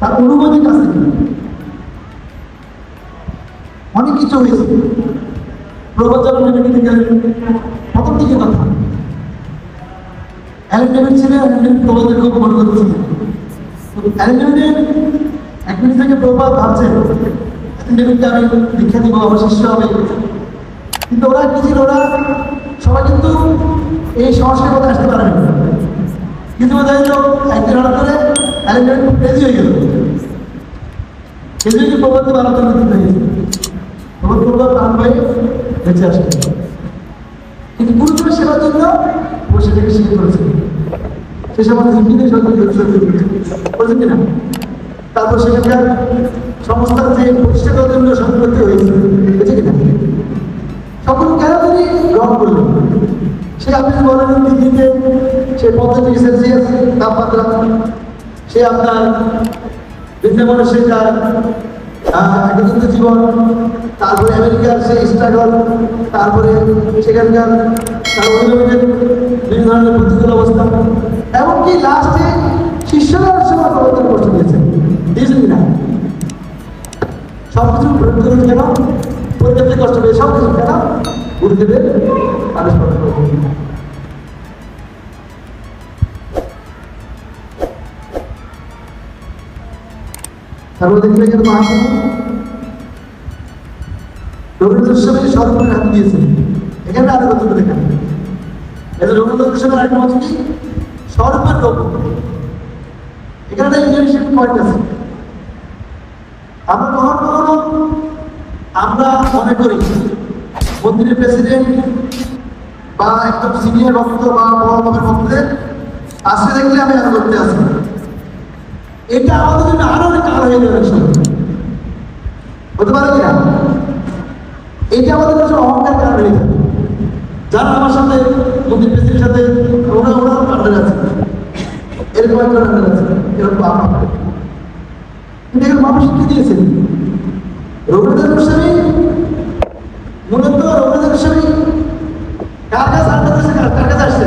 তার অনুমতির কাছ অনেক কিছু হয়েছে। প্রবচন নেমে নিতে গেলে প্রথম দিকে কথা। খুব মনে এক মিনিট থেকে প্রবাদ ভাবছেন আমি দীক্ষা দিব, আমার শিষ্য হবে। কিন্তু ওরা কি ছিল ওরা? সবাই কিন্তু এই সংস্কার মধ্যে আসতে পারেনি। কিন্তু বোঝা একদিন হঠাৎ করে অ্যালেন্ডেম খুব ক্রেজি হয়ে গেল। হয়ে প্রবাদকে বানাতে করতে হয়েছে প্রবাদ প্রবাদ প্রাণ হয়ে বেঁচে আসে কিন্তু গুরুত্বের সেবার জন্য ও সেটাকে শিখে করেছে। সে সময় ঝুঁকিতে সরকার বলছেন কিনা তারপর সেখানকার সংস্থার জন্য সম্পত্তি হয়েছে বুঝছে কিনা সকল কেন তিনি গ্রহণ করলেন সে আপনি বলেন দিল্লিতে সে ডিগ্রি সেলসিয়াস তাপমাত্রা সে আপনার বৃন্দাবনের সে তার একত্রিত জীবন, তারপরে আমেরিকার সেই স্ট্রাগল তারপরে সেখানকার বিভিন্ন ধরনের প্রতিকূল অবস্থা, এমনকি লাস্টে শিষ্যরা সময় প্রবর্তন কষ্ট দিয়েছে দিয়েছেন কিনা? সব কিছু প্রয়োগ কেন পরিবারকে কষ্ট পেয়ে সব কিছু কেন গুরুদেবের আদেশ তারপর দেখলে এখানে মহাপ্রভু রবীন্দ্র গোস্বামী সর্বপরি হাত দিয়েছেন এখানে আরও দেখেন এটা রবীন্দ্র গোস্বামীর একটা মত কি সর্বের লোক এখানে একটা ইন্টারেস্টিং পয়েন্ট আছে আমরা কখনো কখনো আমরা মনে করি মন্দিরের প্রেসিডেন্ট বা একদম সিনিয়র ভক্ত বা বড় ভক্তদের আসতে দেখলে আমি আর করতে আসি। এটা আমাদের জন্য আরও অনেক কাল হয়ে যাবে একসময়। হতে কিনা এটা আমাদের কাছে অহংকার কারণ হয়ে যাবে। যারা আমার সাথে মন্দির প্রেসিডেন্টের সাথে, ওরা ওরা পার্টনার আছে। এরকম একটা পার্টনার আছে, এরকম কিন্তু দিয়েছেন গোস্বামী, মূলত গোস্বামী কার কাছে কার কাছে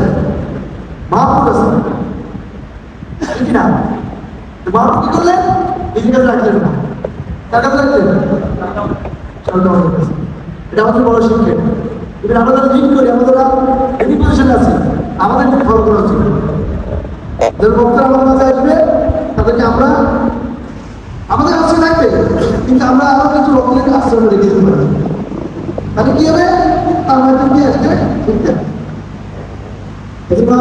মহাপুর কাছে মহাপুর কি করলেন নিজের কাছে রাখলেন না। কাছে। রাখলেন এটা আমাদের বড় শিক্ষা। এবার আমরা যারা করি। আমরা যারা এনি পজিশনে আছি। আমাদের খুব ফলো করা উচিত যারা বক্তারা আমার কাছে আসবে, তাদেরকে আমরা আমাদের কাছে থাকবে। কিন্তু আমরা আরও কিছু লোকের আশ্রমে রেখে দিতে পারি। তাহলে কি হবে? তার মাধ্যমে কি আসবে শিখতে। এজন্য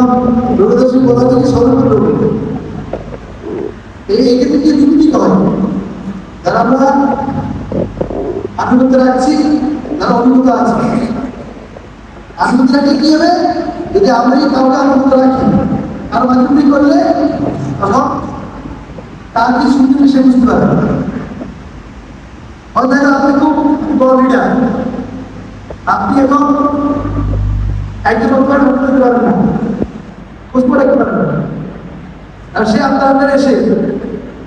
রবীন্দ্রসী বলা সর্বত্র রবীন্দ্র এই এক্ষেত্রে কি দুটি হয় যারা আমরা আনুগত্য রাখছি তারা অনুগত আছে? আনুগত্য রাখলে কি হবে? যদি আমরাই কাউকে আনুগত্য রাখি আর মাধ্যমিক করলে তখন তার কি শুনতে সে বুঝতে পারবে হয়তো আপনি খুব বড় লিডার আপনি এখন একজন অপরাধ করতে পারবেন না। বুঝতে রাখতে পারবেন আর সে আপনার এসে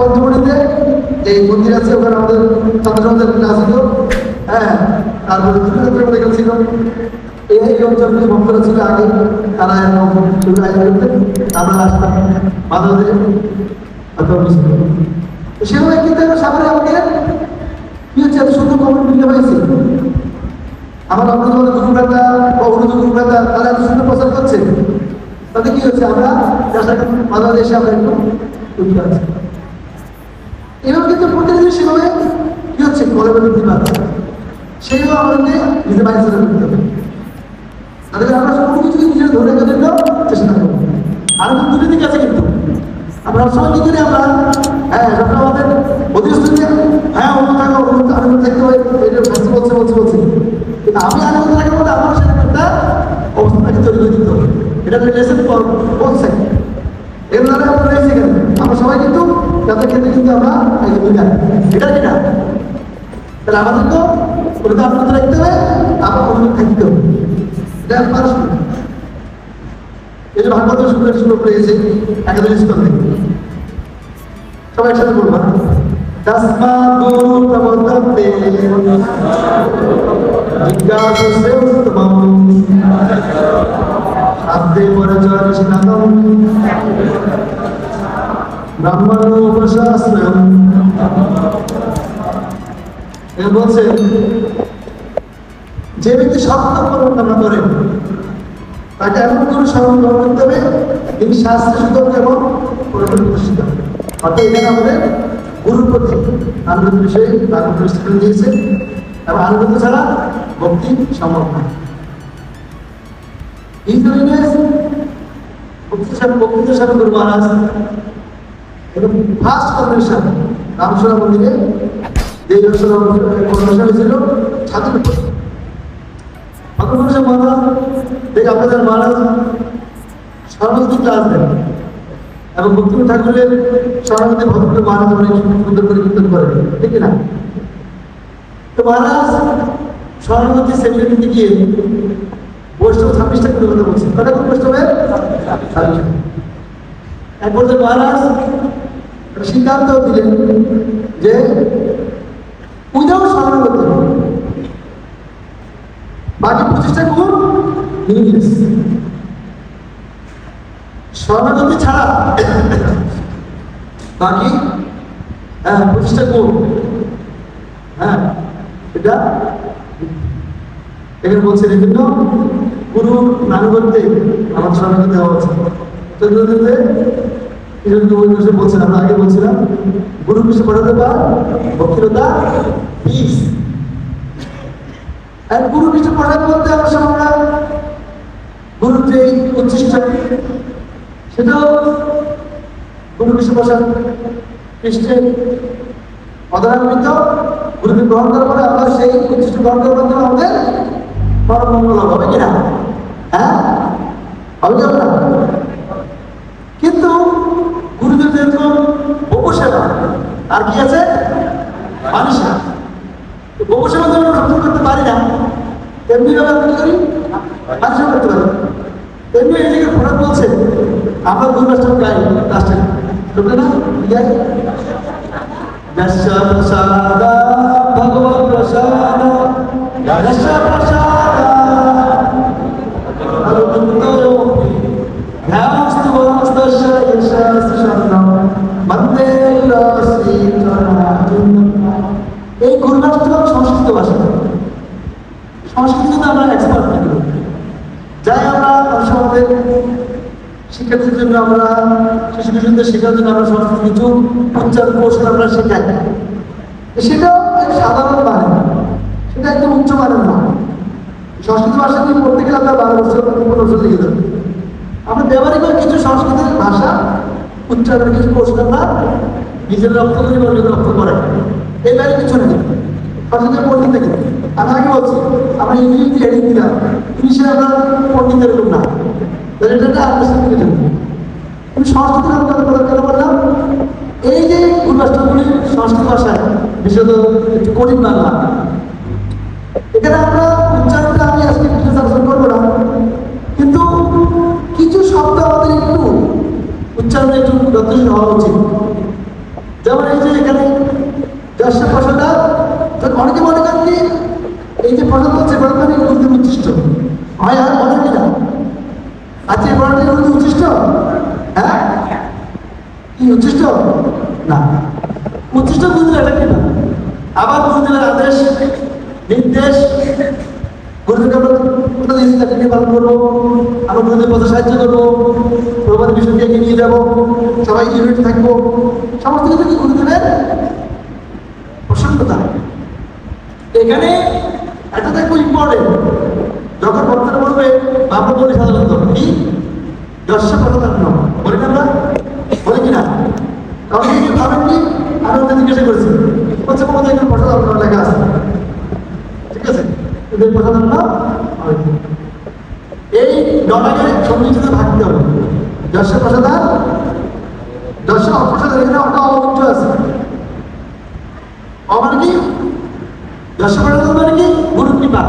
পঞ্চমণিতে যে মন্দির আছে, ওখানে আমাদের ছাত্রছাত্রীদের ক্লাস হতো হ্যাঁ তারপরে মধ্যে ছিল। এই এই যে ভক্তরা ছিল আগে। তারা শুধু আমরা আসতাম সেভাবে কিন্তু সামনে আমাকে কি হচ্ছে সুন্দর কমেন্ট দিতে হয়েছে? আমার মধ্যে গুরুভ্রাতা বা অন্য গুরুভ্রাতা তারা এত সুন্দর প্রচার করছে। তাতে কি হচ্ছে, আমরা বাংলাদেশে আমরা একটু আছি। এবার কিন্তু প্রতিনিধি সেভাবে কি হচ্ছে? কলেজে বৃদ্ধি পাচ্ছে সেইভাবে আমাদেরকে নিজের মাইন্ড সেট করতে হবে। তাদের আমরা সব কিছু নিজে ধরে রাখার জন্য চেষ্টা করব। আর কিন্তু দুটো দিক আছে কিন্তু। আমরা সবাই কি করি আমরা হ্যাঁ আমাদের অধীনস্থ হ্যাঁ অন্য থাকো অন্য আনন্দ থাকতে হয় এটা বলছে বলছে বলছে বলছে। কিন্তু আমি আনন্দ থাকব বলে আমার সেটা একটা অবস্থাটাকে তৈরি করে দিতে হবে। এটা রিলেশন বলছে। এর দ্বারা আমরা রয়েছি কেন? আমরা সবাই কিন্তু তাদের ক্ষেত্রে কিন্তু আমরা এই ভূমিকা এটা কি না? তাহলে আমাদের তো ওটা আপনাদের রাখতে হবে, আবার অন্য থাকতে হবে। এটা মানুষ এই যে ভাগবত করেছে একাদশ সবাই একসাথে বলব। ব্রাহ্মণোপশাস্ত্রম এ বলছে, যে ব্যক্তি সত্য করেন তাকে এমন কোনো স্মরণ করতে হবে তিনি শাস্ত্রে সুতরাং এবং প্রতিষ্ঠিত হবে অর্থাৎ এখানে আমাদের গুরুর আনন্দ বিষয়ে আনন্দ দৃষ্টিকোণ দিয়েছে, এবং আনন্দ ছাড়া ভক্তি সম্ভব নয়। জন্য ভক্তি সাহেব বক্তৃতা সাহেব গুরু মহারাজ। এবং ফার্স্ট কনভেনশন রামসরা মন্দিরে যে কনভেনশন হয়েছিল ছাত্র কনভেনশন মহারাজ দেখে আপনাদের মহারাজ সরস্বতী ক্লাস দেন এবং বক্তব্য ঠাকুরের সরস্বতী ভদ্র মহারাজ অনেক সুন্দর করে কীর্তন করে, ঠিক না তো মহারাজ সরস্বতী সেমিনারিতে গিয়ে বৈষ্ণব ছাব্বিশটা করে কথা বলছে কটা কোন বৈষ্ণবের? এক পর্যায়ে মহারাজ সিদ্ধান্ত দিলেন যে পূজাও স্মরণ করতে হবে বাকি পঁচিশটা গুণ ইংলিশ স্বর্ণগতি ছাড়া বাকি হ্যাঁ পঁচিশটা গুণ হ্যাঁ এটা এখানে বলছে এই জন্য গুরু নানুগত্যে আমার স্বামীকে দেওয়া বলছেন আমরা আগে বলছিলাম, গুরু কৃষ্ণ পড়াতে পার ভক্তিরতা পিস আর গুরু কৃষ্ণ পড়াতে বলতে সব আমরা গুরুর যে উচ্ছিষ্ট সেটাও গুরু কৃষ্ণ প্রসাদ খ্রিস্টের অধারান্বিত গুরুকে গ্রহণ করার পরে আমরা সেই উচ্ছিষ্ট গ্রহণ করার মাধ্যমে আমাদের পরম মঙ্গল হবে হবে কিনা হ্যাঁ হবে কি হবে না কিন্তু গুরুদেব যেরকম উপসেবা আর কি আছে মানুষের উপসেবা তো আমরা সক্ষম করতে পারি না তেমনি ভাবে আমরা কি করি মানুষের করতে পারি তেমনি এই জায়গায় ফোরাত বলছে আমরা দুই রাষ্ট্র গাই রাষ্ট্রে শুনলে না কি গাই যস্য প্রসাদ ভগবত প্রসাদ যস্য প্রসাদ এই গুরুরাষ্ট্র সংস্কৃত ভাষা সংস্কৃতিতে আমরা এক্সপার্ট থাকি যাই আমরা অবশ্য আমাদের শিক্ষার্থীর জন্য আমরা কিশোরদের শেখার জন্য আমরা সংস্কৃত কিছু উচ্চার কোর্স আমরা শেখাই। এক সাধারণ মানে সেটা একদম উচ্চ মানের না সংস্কৃত ভাষা নিয়ে পড়তে গেলে আপনার বারো বছর পনেরো বছর লেগে যাবে। আমরা ব্যবহারিক কিছু সংস্কৃতের ভাষা, উচ্চারণের কিছু কোর্স আমরা নিজের রক্ত করি বা রক্ত করে এই বাইরে কিছু নেই। সংস্কৃতের পণ্ডিত থেকে আমি আগে বলছি, আমরা ইংরেজি হেডিং দিলাম। ইংলিশে আমরা পণ্ডিত এরকম না। এটা একটা আমি সংস্কৃতের আমরা কথা কেন বললাম। এই যে পূর্বাষ্ট্রগুলি সংস্কৃত ভাষায়, বিশেষত একটু কঠিন বাংলা। এখানে আমরা উচ্চারণটা আমি আজকে আলোচনা করব না। কিন্তু কিছু শব্দ আমাদের একটু উচ্চারণে একটু যথেষ্ট হওয়া উচিত। যেমন এই যে এখানে দশটা ভাষাটা অনেকে মনে করেন এই যে ভাষা বলছে বর্তমানে উর্দু উচ্ছিষ্ট। হয় আর মনে না। আচ্ছা এই পড়াটা উর্দু কি উচ্ছিষ্ট না উচ্ছিষ্ট বুঝলে এটা কি না? আবার বুঝলে আদেশ, নির্দেশ এখানে এটা তো খুব ইম্পর্টেন্ট যখন ভক্তরা বলবে আমরা বলি সাধারণত, কি? প্রধান্য বলি বলি কিনা তখন এই যে ভাবেন কি আমি ওদের জিজ্ঞাসা করেছি বলছে মমতা এখানে প্রসাদ আপনার লেখা আছে। ঠিক আছে, এদের প্রসাধান্য এই নটাকে সন্নিহিত ভাগতে হবে। দর্শক প্রসাদান দর্শক অপ্রসাদ এখানে ওটা অবুদ্ধ আছে। মানে কি? দর্শক প্রসাদ মানে কি? গুরু কৃপা।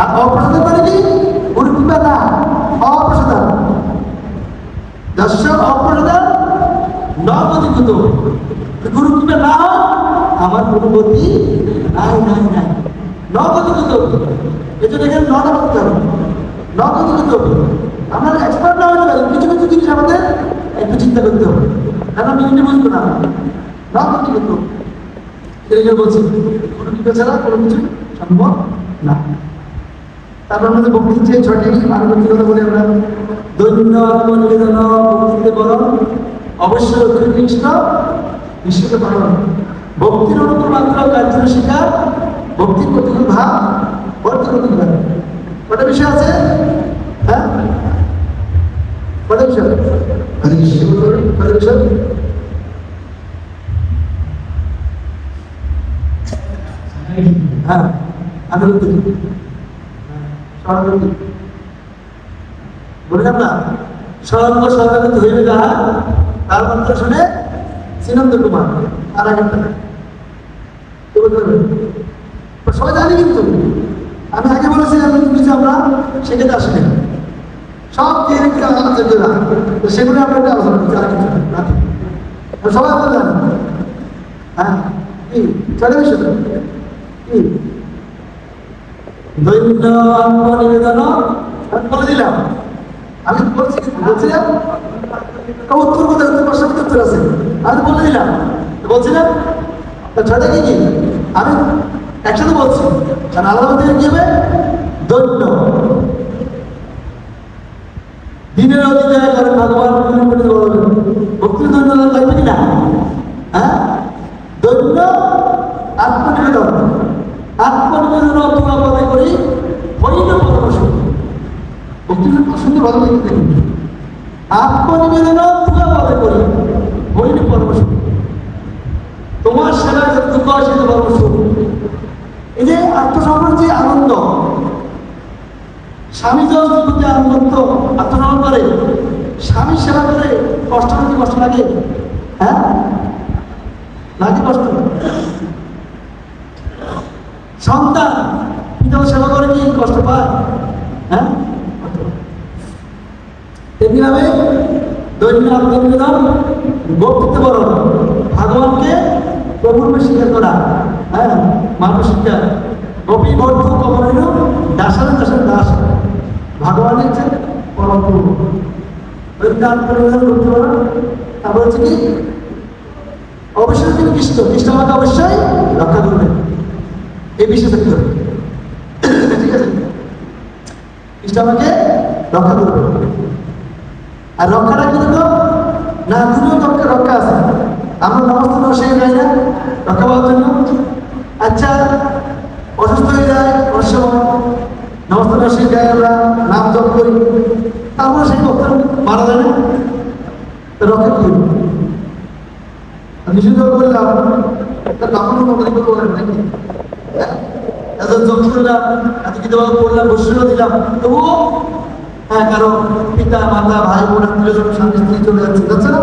আর অপ্রসাদ মানে কি? গুরু কৃপা না, অপ্রসাদ। দর্শক অপ্রসাদ নগদীভূত গুরু কৃপা না আমার কোনো গতি নাই নাই। নাই নগদীভূত এই জন্য এখানে নটা করতে হবে নগদীভূত আমরা এক্সপার্ট না হতে পারি কিছু কিছু জিনিস আমাদের একটু চিন্তা করতে হবে। কারণ আমি কিন্তু বুঝব না। নগদীভূত এটাকে বলছি, কোনো কিছু ছাড়া কোনো কিছু সম্ভব না। তারপর আমাদের বক্তৃতা যে ছয়টি আনুগত্য কথা বলে আমরা দৈন্য আত্মনিবেদন বক্তৃতে বরণ অবশ্যই উৎকৃষ্ট বিশ্বকে পালন ভক্তির অনুকূল মাত্র কার্য শিকার, ভক্তির প্রতিকূল ভাব, ভক্তির প্রতিকূল ভাব। কটা বিষয় আছে? হ্যাঁ? কটা বিষয়? হরে হ্যাঁ স্মরণাগতি বললাম না হইবে যাহা, তার মন্ত্র শুনে শ্রীনন্দ কুমার আগেরটা কি সবাই জানি কিন্তু, আমি আগে বলেছি আমি কিছু আমরা সেক্ষেত্রে আসি না সব দিয়ে রেখে আলোচনা তো সেগুলো একটা আলোচনা করছি, আর কিছু না? সবাই আমরা জানি। হ্যাঁ? কি? চলে বিষয় কি? দৈন্য আত্মনিবেদন বলে দিলাম। আমি বলছি বলছিলাম উত্তর কোথায়? উত্তর প্রশ্ন উত্তর আছে। আমি বলে দিলাম বলছিলাম ছয়টা কি কি? আমি একসাথে বলছি। কারণ আলাদা মধ্যে কি হবে? দৈন্য দিনের অধিকার করে ভগবান ভক্তির দৈন্য লাগবে কিনা হ্যাঁ? দৈন্য আত্মনিবেদন। আত্মনিবেদন পদে করি ভক্তির প্রসঙ্গে ভালো লিখতে আত্মনিবেদন অথবা পদে করি। হইল পরমশু তোমার সেবা যে দুঃখ সে তো পরমশু এই যে আত্মসমর্পণ যে আনন্দ, স্বামী যখন আনন্দ আত্মসমর্পণ করে, স্বামী সেবা করে, কষ্ট নাকি কষ্ট লাগে? হ্যাঁ? নাকি কষ্ট। সন্তান পিতা সেবা করে কি কষ্ট পায়? হ্যাঁ? তেমনিভাবে দৈন্য আত্মনিবেদন বক্তৃত্ব বরণ ভগবানকে প্রভুরূপে স্বীকার করা। হ্যাঁ মানুষ শিক্ষা গোপী বর্ধ কমলিন দাসান দাসান দাস। ভগবানের যে পরম প্রভু দৈন্য আত্মনিবেদন পারো তারপর হচ্ছে কি? অবশ্যই তিনি কৃষ্ণ। কৃষ্ণ অবশ্যই রক্ষা করবেন এই বিষয়ে থাকতে হবে। ঠিক আছে? কৃষ্ণ আমাকে রক্ষা করবে। আর রক্ষাটা কি দেখো না দুটো রক্ষা রক্ষা আছে। আমরা নমস্ত নরসিংহ গাই না রক্ষা পাওয়ার জন্য। আচ্ছা অসুস্থ হয়ে যায় অনেক সময় নরসিংহ গাই আমরা নাম জপ করি। তারপরে সেই ভক্ত মারা যায় না তো রক্ষা কি? নিষিদ্ধ করলাম তার তখন মনে করতে নাকি? হ্যাঁ? এত জপ করলাম এত বসিয়ে দিলাম। তবুও হ্যাঁ কারও পিতা, মাতা, ভাই, বোন, আত্মীয় স্বজন, স্বামী, স্ত্রী চলে যাচ্ছে যাচ্ছে না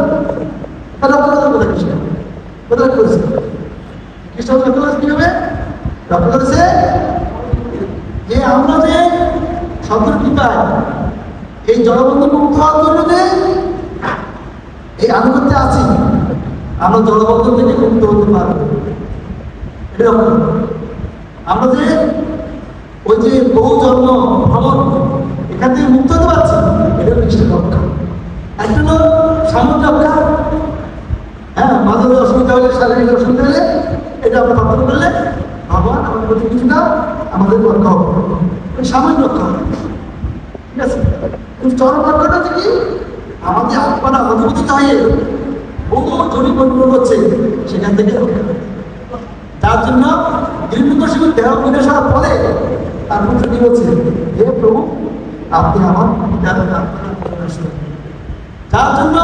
তাহলে আপনারা কোথায় কৃষ্ণ কোথায় করেছে কৃষ্ণ করেছে কীভাবে রক্ষা করেছে যে আমরা যে সন্তান পিতায় এই জলবন্ধ মুক্ত হওয়ার জন্য যে এই আনুগত্যে আছি, আমরা জলবন্ধন থেকে মুক্ত হতে পারব। এটা আমরা যে ওই যে বহু জন্ম ভ্রমণ এখান থেকে মুক্ত হতে পারছি? এটা কৃষ্ণের রক্ষা একটা হলো সামর্থ্য রক্ষা হ্যাঁ মাঝে অসুবিধা হলে, শারীরিক অসুবিধা হলে, এটা আমরা রক্ষা করলে ভগবান আমাদের প্রতি কিছুটা আমাদের রক্ষা হবে। সাময়িক রক্ষা হবে। ঠিক আছে? কিন্তু চরম লক্ষ্যটা হচ্ছে কি? আমাদের আত্মাটা অনুভূত হয়ে বহু পরিপূর্ণ হচ্ছে সেখান থেকে রক্ষা। যার জন্য হিরণ্যকশিপু দেহ বিনাশ হওয়ার পরে তার পুত্র কি বলছে হে প্রভু আপনি আমার। যার জন্য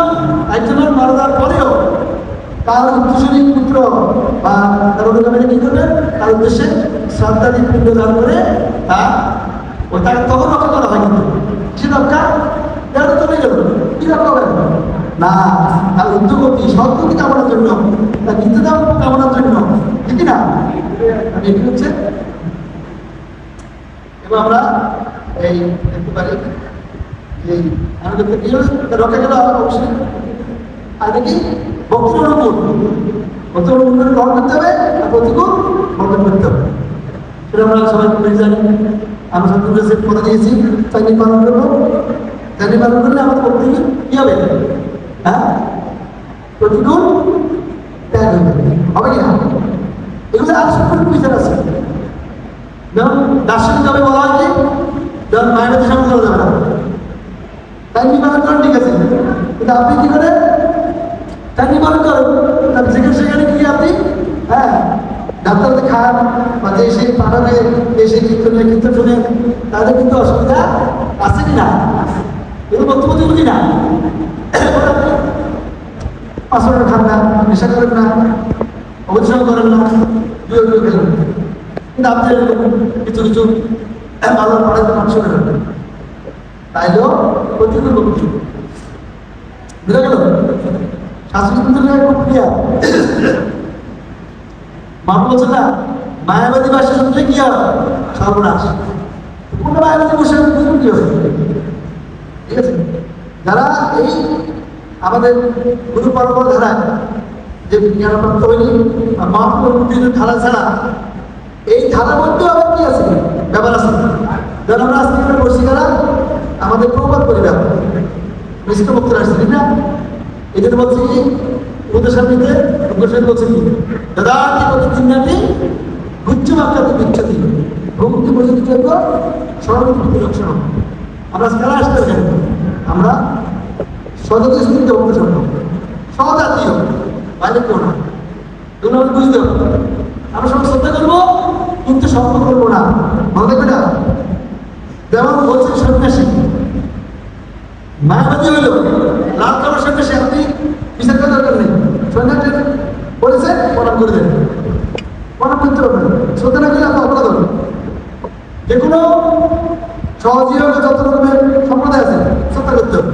একজনের মারা যাওয়ার পরেও তার উত্তরসূরি পুত্র বা তার অনুগামীরা কি করবে তার উদ্দেশ্যে শ্রদ্ধাদি পিণ্ড দান করে তার ও তাকে তখন রক্ষা করা হয় কিন্তু সে রক্ষা দেওয়া চলে গেল কি রক্ষা হবে না তার উদ্যোগতি সদ্গতি কামনার জন্য তার নিত্যদাম কামনার জন্য ঠিক না এটি হচ্ছে এবং আমরা এই পারি এই আমাদের রক্ষা গেল অবশ্যই। আর ভক্তির অনুকূল ভক্তির অনুকূল গ্রহণ করতে হবে, আর প্রতিকূল বর্জন করতে হবে। সেটা আমরা সবাই পেয়ে জানি। আমরা সত্যি সে কথা দিয়েছি চাকরি পালন করব? চাকরি পালন করলে আমাদের প্রতিকূল কি হবে? হ্যাঁ? প্রতিকূল? ত্যাগ হবে। হবে কি না? এগুলো আর সব বিচার আছে। যেমন দার্শনিকভাবে বলা হয় কি যেমন মায়ের সামনে যাবে না। তাই নিবারণ করেন ঠিক আছে? কিন্তু আপনি কি করেন তাই নিবারণ করেন তার যেখানে সেখানে কি আপনি? হ্যাঁ ডাক্তারদের খান বা যে সেই পাঠানে এসে কীর্তন কীর্তন শুনে তাদের কিন্তু অসুবিধা আছে কি না? এগুলো বক্তব্য দিল কি না? পাঁচশো খান না নেশা করেন না অবসর করেন না কিন্তু আপনি কিছু কিছু পড়াতে মানুষ করেন তাইলেও প্রতিকূল বক্তব্য বুঝা গেল? শাস্ত্রী খুব ক্লিয়ার মা বলছে, না, মায়াবাদী ভাষা শুনলে কি হয়? সর্বনাশ। মায়াবাদী বসে কি হবে ঠিক আছে? যারা এই আমাদের গুরু পরম্পরা ধারায় যে জ্ঞানপ্রাপ্ত হয়নি, আর মহাপুরুষের ধারা ছাড়া, এই ধারার মধ্যেও আবার কি আছে? ব্যাপার আছে। যেন আমরা আজকে এখানে আমাদের প্রবাদ পরিবার মিশ্র বক্তরা আসছে না এই জন্য বলছি কি উপদেশান্তিতে উপদেশান্তি বলছে কি, দাদা, কি কত চিন্তাটি গুচ্ছ বাক্যাতে বিচ্ছতি ভক্তি পর্যন্ত জন্য সর্বভক্তি লক্ষণ আমরা খেলা আসতে পারি আমরা সজাতীয় স্থিতিতে হব। সজাতীয় বাইরে কেউ না। এগুলো বুঝতে হবে। আমরা সবাই শ্রদ্ধা করব, কিন্তু সম্পর্ক করব না। মনে দেখবে না? যেমন বলছে সন্ন্যাসী। মায়াবাদী হইল। লাল কালার সন্ন্যাসী, আপনি বিচার করার দরকার নেই। সন্ন্যাসী বলেছে, প্রণাম করে দেন। প্রণাম করতে হবে। শ্রদ্ধা না করলে আপনি অপরাধ হবে। যে কোনো সহজীয় যত রকমের সম্প্রদায় আছে, শ্রদ্ধা করতে হবে।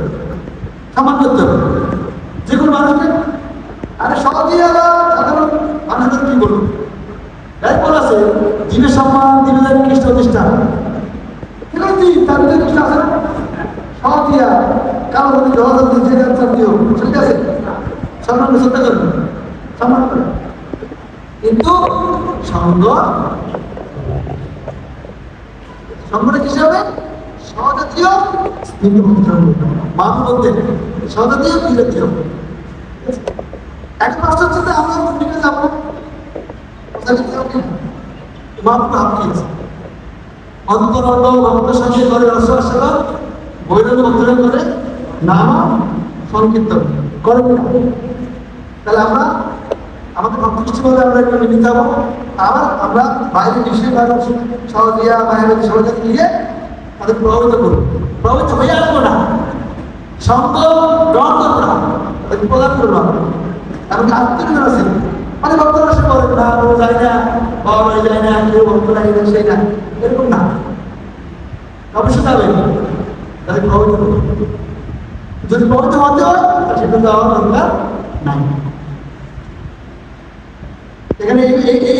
সম্মান করতে হবে। যে কোনো মানুষকে। আরে সহজীয় সাধারণ মানুষদের কি বলব তাই বলা আছে জীবের সম্মান জীবের খ্রিস্ট প্রতিষ্ঠা। আছে তার সম্মান সম্মান করবে কিন্তু সঙ্গ কিসে হবে? সহজাতীয় স্থিতিভক্ত মানুষ বলতে সহজাতীয় বিজাতীয় এখন আসতে হচ্ছে যে আমরা যাব। হাত দিয়েছে অন্তরঙ্গ ভক্ত সঙ্গে করে রসবাসনা বৈরঙ্গ ভক্তরা করে নাম সংকীর্তন করেন তাহলে আমরা, আমাদের ভক্ত দৃষ্টিভাবে আমরা একটু মিলিত হব। আবার আমরা বাইরে বা সহজিয়া বাইরে সহজাতি নিয়ে তাদের প্রভাবিত করব। প্রভাবিত হয়ে আসব না। সঙ্গ গ্রহণ করব না। তাদেরকে প্রদান করব আমরা। এবং আত্মীয় আছে ভক্তরা সে না ও যায় না যায় না, কেউ ভক্ত লাগে না সেই না। এরকম না। অবশ্যই যাবে তাদের প্রভাবিত হবে। যদি প্রভাবিত হতে হয় সেটা দেওয়ার দরকার নাই। এখানে এই